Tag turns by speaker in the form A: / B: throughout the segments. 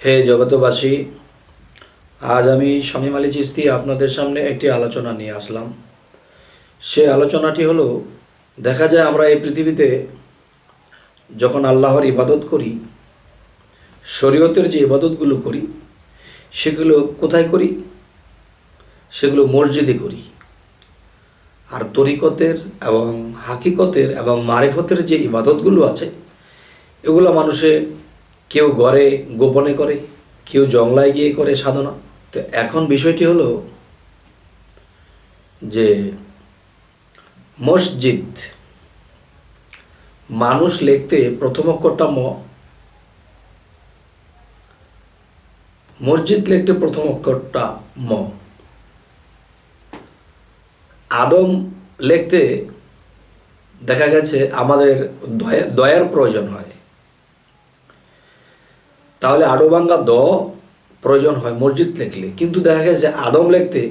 A: হে জগতবাসী আজ আমি শামীম আলী চিস্তি আপনাদের সামনে একটি আলোচনা নিয়ে আসলাম। সে আলোচনাটি হলো, দেখা যায় আমরা এই পৃথিবীতে যখন আল্লাহর ইবাদত করি, শরীয়তের যে ইবাদতগুলো করি, সেগুলো কোথায় করি? সেগুলো মসজিদে করি। আর তরিকতের এবং হাকিকতের এবং মারেফতের যে ইবাদতগুলো আছে, এগুলো মানুষে কেউ ঘরে গোপনে করে, কেউ জংলায় গিয়ে করে সাধনা। তো এখন বিষয়টি হলো যে মসজিদ, মানুষ লিখতে প্রথম অক্ষরটা ম, মসজিদ লিখতে প্রথম অক্ষরটা ম। আদম লিখতে দেখা গেছে আমাদের দয়া, দয়ার প্রয়োজন হয়। তাহলে আডোবাঙ্গা দ প্রয়োজন হয় মসজিদ লিখলে। কিন্তু দেখা গেছে আদম লিখতে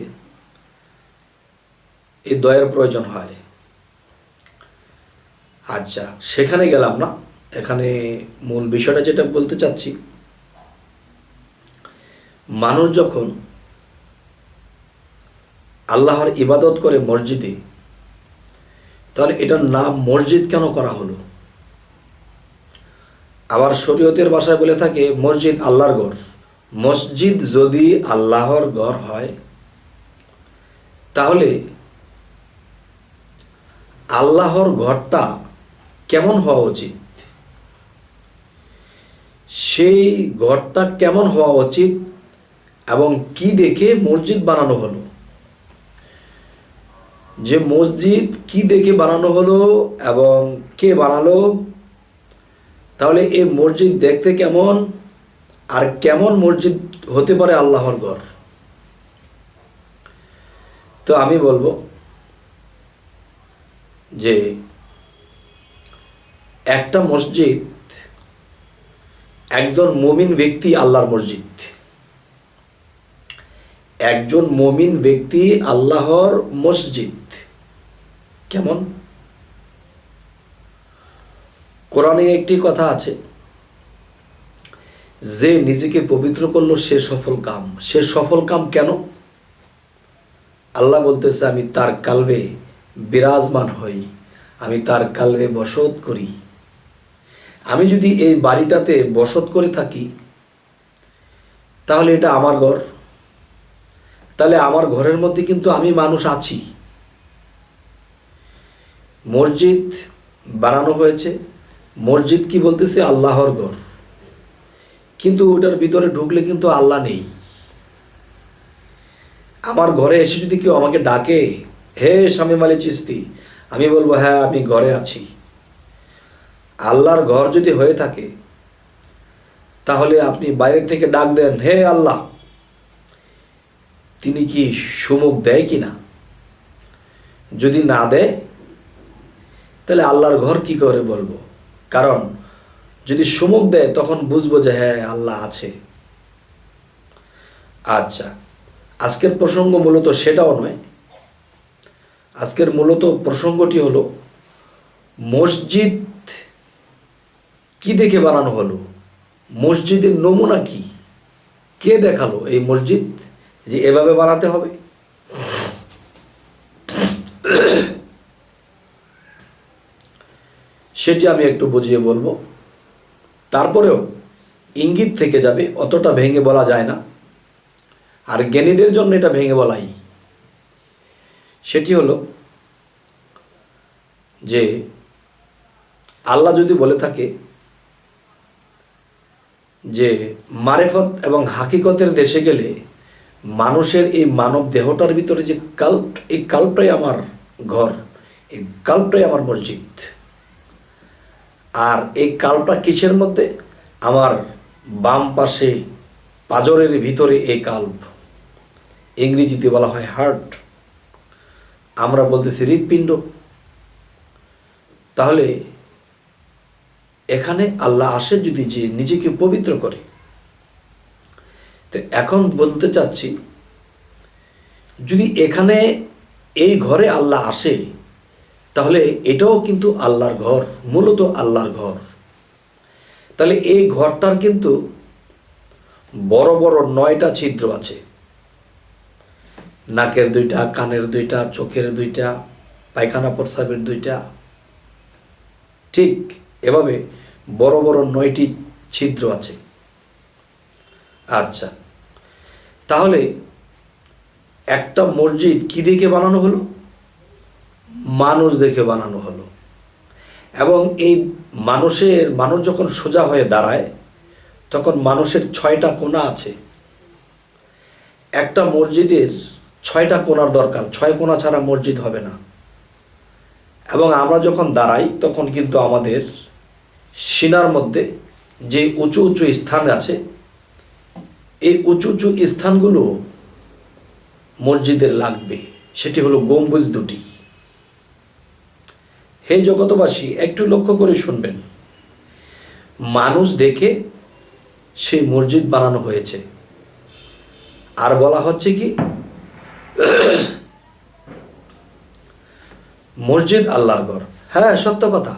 A: এই দয়ের প্রয়োজন হয়। আচ্ছা সেখানে গেলাম না। এখানে মূল বিষয়টা যেটা বলতে চাচ্ছি, মানুষ যখন আল্লাহর ইবাদত করে মসজিদে, তাহলে এটার নাম মসজিদ কেন করা হলো? আবার শরীয়তের ভাষায় বলে থাকে, মসজিদ আল্লাহর ঘর। মসজিদ যদি আল্লাহর ঘর হয়, তাহলে আল্লাহর ঘরটা কেমন হওয়া উচিত? সেই ঘরটা কেমন হওয়া উচিত এবং কি দেখে মসজিদ বানানো হলো? যে মসজিদ কি দেখে বানানো হলো এবং কে বানালো? তাহলে এই মসজিদ দেখতে কেমন? আর কেমন মসজিদ হতে পারে আল্লাহর ঘর? তো আমি বলব যে একটা মসজিদ, একজন মমিন ব্যক্তি আল্লাহর মসজিদ। একজন মমিন ব্যক্তি আল্লাহর মসজিদ। কেমন? কোরআনে একটি কথা আছে, যে নিজেকে পবিত্র করল সে সফল কাম। সে সফল কাম কেন? আল্লাহ বলতেছে, আমি তার কালবে বিরাজমান হই, আমি তার কালবে বসত করি। আমি যদি এই বাড়িটাতে বসত করে থাকি, তাহলে এটা আমার ঘর। তাহলে আমার ঘরের মধ্যে কিন্তু আমি মানুষ আছি। মসজিদ বানানো হয়েছে মসজিদ কি বলতেছে? আল্লাহর ঘর। কিন্তু ওটার ভিতরে ঢুকলে কিন্তু আল্লাহ নেই। আমার ঘরে এসে যদি কেউ আমাকে ডাকে, হে স্বামী মালি চিস্তি আমি বলব হ্যাঁ আমি ঘরে আছি। আল্লাহর ঘর যদি হয়ে থাকে, তাহলে আপনি বাইরে থেকে ডাক দেন, হে আল্লাহ। তিনি কি সুমুখ দেয় কি না? যদি না দেয়, তাহলে আল্লাহর ঘর কি করে বলব? কারণ যদি সুমুখ দেয়, তখন বুঝব যে হ্যাঁ আল্লাহ আছে। আচ্ছা আজকের প্রসঙ্গ মূলত সেটাও নয়। আজকের মূলত প্রসঙ্গটি হলো, মসজিদ কি দেখে বানানো হলো? মসজিদের নমুনা কি? কে দেখাল এই মসজিদ যে এভাবে বানাতে হবে? সেটি আমি একটু বুঝিয়ে বলব। তারপরেও ইঙ্গিত থেকে যাবে, অতটা ভেঙে বলা যায় না। আর জ্ঞানীদের জন্য এটা ভেঙে বলাই। সেটি হলো যে, আল্লাহ যদি বলে থাকে যে, মারেফত এবং হাকিকতের দেশে গেলে মানুষের এই মানব দেহটার ভিতরে যে কাল্প, এই কাল্পটাই আমার ঘর, এই কাল্পটাই আমার মসজিদ। আর এই কালটা কিসের মধ্যে? আমার বাম পাশে পাজরের ভিতরে এই কাল্প ইংরেজিতে বলা হয় হার্ট। আমরা বলতেছি হৃৎপিণ্ড। তাহলে এখানে আল্লাহ আসে যদি যে নিজেকে পবিত্র করে। তো এখন বলতে চাচ্ছি, যদি এখানে এই ঘরে আল্লাহ আসে তাহলে এটাও কিন্তু আল্লাহর ঘর, মূলত আল্লাহর ঘর। তাহলে এই ঘরটার কিন্তু বড় বড় নয়টা ছিদ্র আছে। নাকের দুইটা, কানের দুইটা, চোখের দুইটা, পায়খানা প্রস্রাবের দুইটা। ঠিক এভাবে বড় বড় নয়টি ছিদ্র আছে। আচ্ছা তাহলে একটা মসজিদ কি দেখে বানানো হলো? মানুষ দেখে বানানো হলো। এবং এই মানুষের, মানুষ যখন সোজা হয়ে দাঁড়ায়, তখন মানুষের ছয়টা কোণা আছে। একটা মসজিদের ছয়টা কোণার দরকার, ছয় কোণা ছাড়া মসজিদ হবে না। এবং আমরা যখন দাঁড়াই, তখন কিন্তু আমাদের সিনার মধ্যে যে উঁচু উঁচু স্থান আছে, এই উঁচু উঁচু স্থানগুলো মসজিদের লাগবে। সেটি হলো গম্বুজ দুটি। হে জগতবাসী একটু লক্ষ্য করে শুনবেন। মানুষ দেখে সেই মসজিদ বানানো হয়েছে। আর বলা হচ্ছে কি, মসজিদ আল্লাহর ঘর। হ্যাঁ সত্য কথা।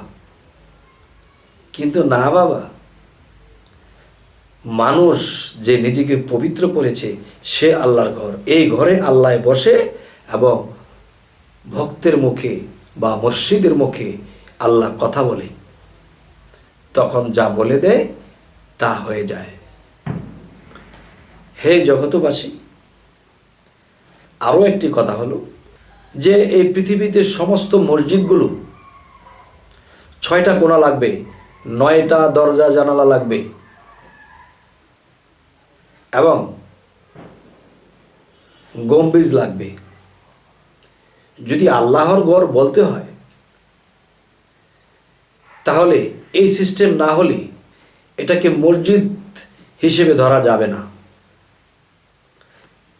A: কিন্তু না বাবা, মানুষ যে নিজেকে পবিত্র করেছে, সে আল্লাহর ঘর। এই ঘরে আল্লাহ বসে এবং ভক্তের মুখে বা মসজিদের মুখে আল্লাহ কথা বলে, তখন যা বলে দেয় তা হয়ে যায়। হে জগতবাসী আরও একটি কথা হলো যে, এই পৃথিবীতে সমস্ত মসজিদগুলো ছয়টা কোনা লাগবে, নয়টা দরজা জানালা লাগবে এবং গম্বিজ লাগবে। যদি আল্লাহর গড় বলতে হয়, তাহলে এই সিস্টেম না হলে এটাকে মসজিদ হিসেবে ধরা যাবে না।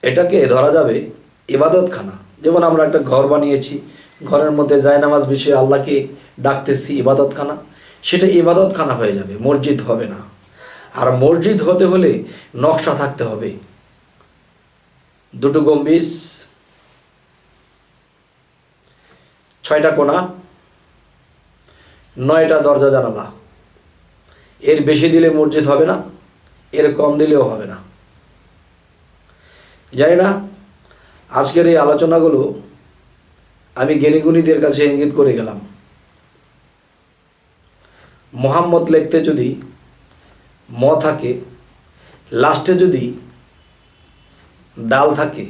A: এটাকে ধরা যাবে ইবাদতখানা। যেমন আমরা একটা ঘর বানিয়েছি, ঘরের মধ্যে জায়নামাজ বিষয়ে আল্লাহকে ডাকতেছি ইবাদতখানা, সেটা ইবাদতখানা হয়ে যাবে, মসজিদ হবে না। আর মসজিদ হতে হলে নকশা থাকতে হবে। দুটো গম্বিজ ছয়টা কোনা, নয়টা দরজা জানালা। এর বেশি দিলে মসজিদ হবে না, এর কম দিলেও হবে না। জানি না, আজকের এই আলোচনাগুলো আমি জ্ঞানীগুণীদের কাছে ইঙ্গিত করে গেলাম। মোহাম্মদ লিখতে যদি ম থাকে, লাস্টে যদি দাল থাকে,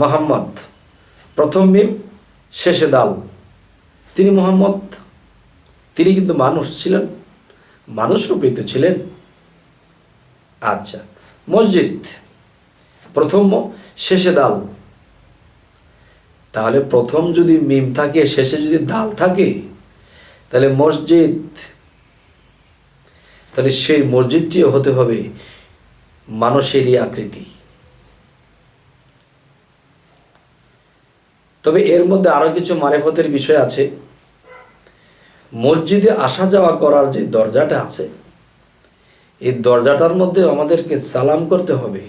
A: মোহাম্মদ, প্রথম মিম শেষে দাল তিনি মোহাম্মদ, তিনি কিন্তু মানুষ ছিলেন মানুষ রূপেই তো ছিলেন। আচ্ছা মসজিদ, প্রথম শেষে দাল তাহলে প্রথম যদি মিম থাকে, শেষে যদি দাল থাকে, তাহলে মসজিদ, তাহলে সেই মসজিদটিও হতে হবে মানুষেরই আকৃতি। তবে এর মধ্যে আরও কিছু মারেফতের বিষয় আছে। মসজিদে আসা যাওয়া করার যে দরজাটা আছে, এই দরজাটার মধ্যে আমাদেরকে সালাম করতে হবে।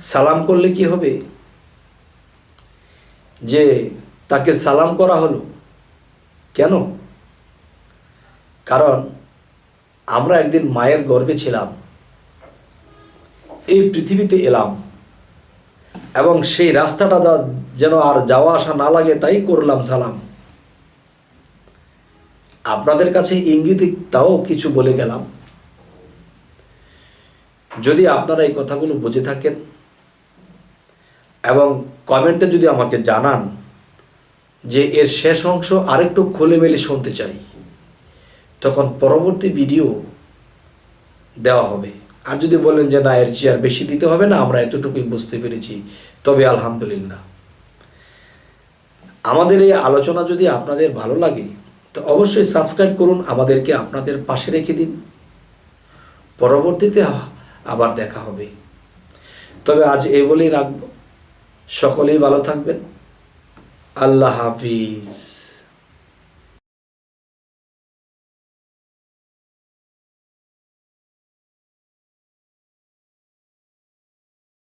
A: সালাম করলে কি হবে? যে তাকে সালাম করা হলো। কেন? কারণ আমরা একদিন মায়ের গর্ভে ছিলাম। এই পৃথিবীতে এলাম। এবং সেই রাস্তাটা যেন আর যাওয়া আসা না লাগে, তাই করলাম সালাম। আপনাদের কাছে ইঙ্গিতে তাও কিছু বলে গেলাম। যদি আপনারা এই কথাগুলো বুঝে থাকেন এবং কমেন্টে যদি আমাকে জানান যে এর শেষ অংশ আরেকটু খুলে মেলে শুনতে চাই, তখন পরবর্তী ভিডিও দেওয়া হবে। আর যদি বলেন যে না, এর চেয়ার বেশি দিতে হবে না, আমরা এতটুকুই বুঝতে পেরেছি। তবে আলহামদুলিল্লাহ। আমাদের এই আলোচনা যদি আপনাদের ভালো লাগে, তো অবশ্যই সাবস্ক্রাইব করুন, আমাদেরকে আপনাদের পাশে রেখে দিন। পরবর্তীতে আবার দেখা হবে। তবে আজ এই বলেই রাখব। সকলেই ভালো থাকবেন। আল্লাহ হাফিজ।